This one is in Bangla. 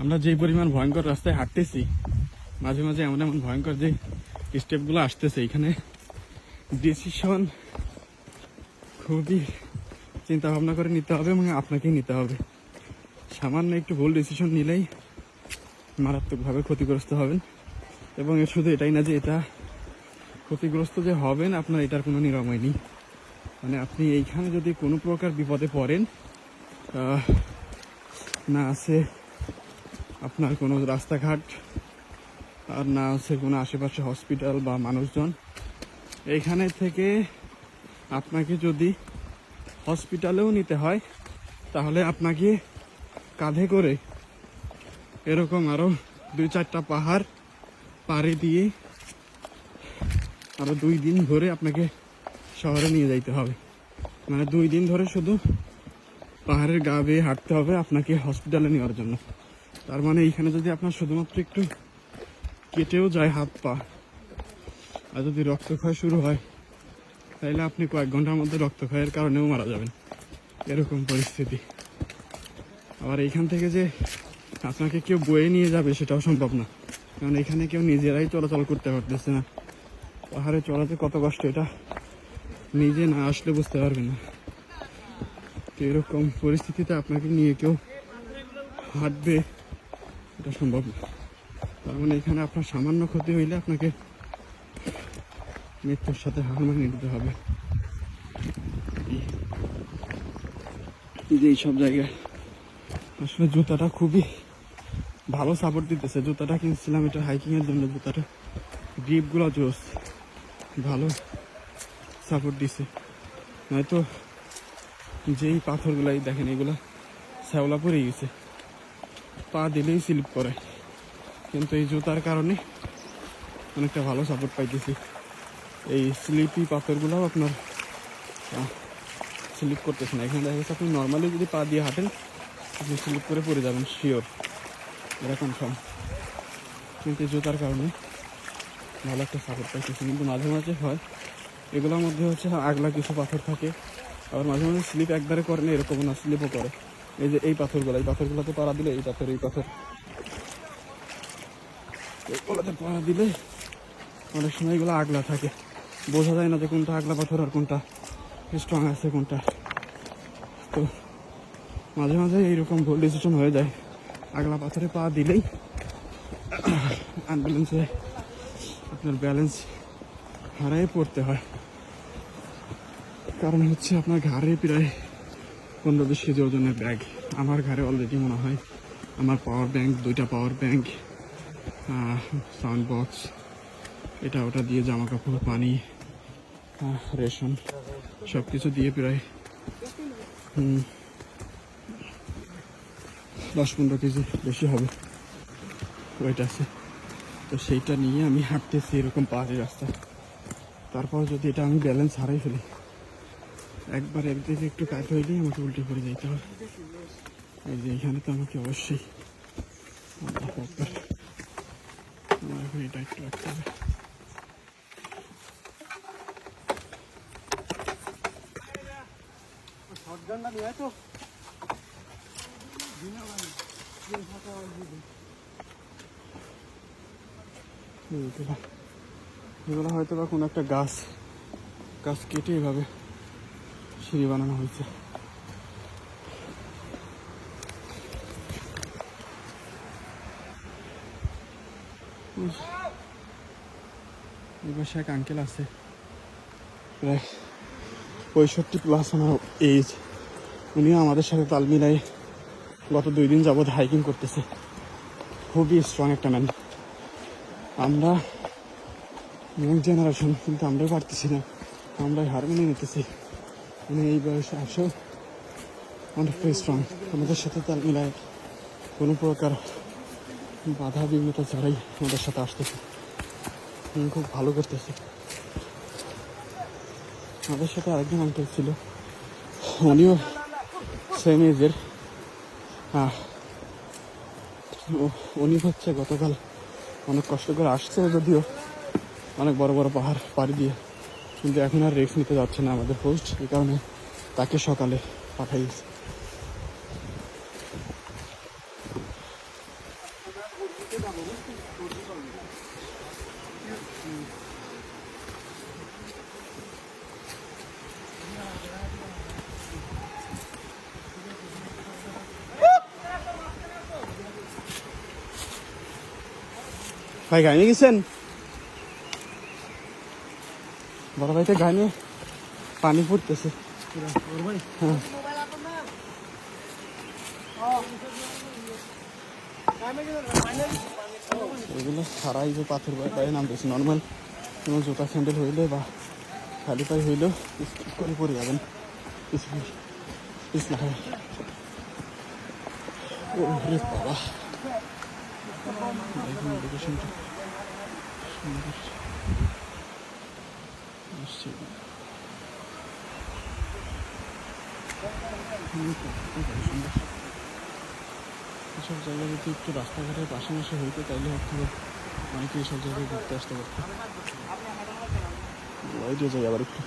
আমরা যে পরিমাণ ভয়ঙ্কর রাস্তায় হাঁটতেছি, মাঝে মাঝে এমন এমন ভয়ঙ্কর যে স্টেপগুলো আসতেছে, এখানে ডিসিশন খুবই চিন্তা ভাবনা করে নিতে হবে এবং আপনাকেই নিতে হবে। সামান্য একটু ভুল ডিসিশন নিলেই মারাত্মকভাবে ক্ষতিগ্রস্ত হবেন এবং এর শুধু এটাই না যে এটা ক্ষতিগ্রস্ত যে হবেন, আপনার এটার কোনো নিরাময় নেই। মানে আপনি এইখানে যদি কোনো প্রকার বিপদে পড়েন না আছে আপনার কোনো রাস্তাঘাট, আর না আছে কোনো আশেপাশে হসপিটাল বা মানুষজন। এইখানে থেকে আপনাকে যদি হসপিটালেও নিতে হয়, তাহলে আপনাকে কাঁধে করে এরকম আরও দুই চারটা পাহাড় পাড়ে দিয়ে আরও দুই দিন ধরে আপনাকে শহরে নিয়ে যাইতে হবে। মানে দুই দিন ধরে শুধু পাহাড়ের গা বেয়ে হাঁটতে হবে আপনাকে হসপিটালে নেওয়ার জন্য। তার মানে এইখানে যদি আপনার শুধুমাত্র একটু কেটেও যায় হাত পা, আর যদি রক্তক্ষয় শুরু হয়, তাহলে আপনি কয়েক ঘণ্টার মধ্যে রক্তক্ষয়ের কারণেও মারা যাবেন। এরকম পরিস্থিতি। আবার এইখান থেকে যে আপনাকে কেউ বয়ে নিয়ে যাবে সেটাও সম্ভব না। কারণ এখানে কেউ নিজেরাই চলাচল করতে পারতেছে না। পাহাড়ে চলাতে কত কষ্ট, এটা নিজে না আসলে বুঝতে পারবেন না। এরকম পরিস্থিতিতে আপনাকে নিয়ে কেউ হাঁটবে এটা সম্ভব না। তার মানে এখানে আপনার সামান্য ক্ষতি হইলে আপনাকে মৃত্যুর সাথে হার মানিয়ে নিতে হবে যে এইসব জায়গায় আসলে জুতাটা খুবই ভালো সাপোর্ট দিতেছে। জুতাটা কিনছিলাম, এটা হাইকিংয়ের জন্য। জুতাটা গ্রিপগুলো জোস, ভালো সাপোর্ট দিছে। নয়তো যেই পাথরগুলাই দেখেন, এগুলা শ্যাওলা পরে গেছে। পা দিলেই স্লিপ করে। কিন্তু এই জুতার কারণে অনেকটা ভালো সাপোর্ট পাইতেছি। এই স্লিপি পাথরগুলোও আপনার স্লিপ করতেছে না। এখানে দেখা আপনি নর্মালি যদি পা দিয়ে হাঁটেন, আপনি স্লিপ করে পড়ে যাবেন শিওর এটা কনফার্ম কিন্তু জুতার কারণে ভালো একটা সাপোর্ট পাইতেছি। কিন্তু মাঝে মাঝে হয়, এগুলোর মধ্যে হচ্ছে আগলা কিছু পাথর থাকে। আবার মাঝে মাঝে স্লিপ একবারে করে না এরকম না স্লিপও করে। এই যে এই পাথরগুলো, এই পাথরগুলোতে পাড়া দিলে এই পাথর এই পাথর। পাড়া দিলে অনেক সময় এগুলো আগলা থাকে। বোঝা যায় না যে কোনটা আগলা পাথর আর কোনটা স্ট্রং আছে, কোনটা। তো মাঝে মাঝে এইরকম ভুল ডিসিশন হয়ে যায়। আগলা পাথরে পা দিলেই আনব্যালেন্সে আপনার ব্যালেন্স হারাই পড়তে হয়। কারণ হচ্ছে আপনার ঘাড়ে প্রায় পনেরো বিশ কেজি ওজনের ব্যাগ। আমার ঘাড়ে অলরেডি মনে হয় আমার পাওয়ার ব্যাংক দুইটা পাওয়ার ব্যাংক সাউন্ড বক্স এটা ওটা দিয়ে জামা কাপড় পানি রেশন সব কিছু দিয়ে প্রায় দশ পনেরো কেজি বেশি হবে। ওয়েট আছে। তো সেইটা নিয়ে আমি হাঁটতেছি এরকম পাহাড়ি রাস্তা। তারপর যদি এটা আমি ব্যালেন্স হারাই ফেলি একবার একদিকে একটু কাজ হইলেই আমাকে উল্টে পড়ে যাইতে হবে এই যে এখানে তো আমাকে অবশ্যই এটা একটু রাখতে হবে হয়তো বা কোনো একটা গাছ গাছ কেটে এভাবে সিঁড়ি বানানো হয়েছে। এক আঙ্কেল আছে। প্রায় পঁয়ষট্টি প্লাস আমার এজ উনিও আমাদের সাথে তাল মিলাই গত দুই দিন যাবৎ হাইকিং করতেছে। খুবই স্ট্রং একটা ম্যান আমরা ইয়ং জেনারেশন কিন্তু আমরাও পারতেছি না। আমরাই হার মেনে নিতেছি। মানে এই বয়সে আসেও অনেক স্ট্রং আমাদের সাথে তাল মিলায় কোনো প্রকার বাধা বিঘ্নতা ছাড়াই আমাদের সাথে আসতেছে। উনি খুব ভালো করতেছে। আমাদের সাথে আরেকজন আঙ্কেল ছিল। উনিও সেম এজের উনি হচ্ছে গতকাল অনেক কষ্ট করে আসছে যদিও অনেক বড় বড় পাহাড় পাড়ি দিয়ে। কিন্তু এখন আর রিস্ক নিতে যাচ্ছে না আমাদের হোস্ট এই কারণে তাকে সকালে পাঠাইছে ভাই গাইনে গেছেন? বড় ভাইতে গাইনে পানি পড়তেছে। হ্যাঁ। এগুলো সারাই যে পাথর পায়ে নামতেছে। নর্মাল কোনো জুতা স্যান্ডেল হইলে বা খালি পায়ে হইলেও স্কিপ করে পড়ে যাবেন। ওরে বাবা। এসব জায়গা যদি একটু রাস্তাঘাটের পাশাপাশি হইতো তাইলে হয়তো অনেকে এসব জায়গায় ঘুরতে আসতে পারতো। লাইটে যাই, আবার একটু।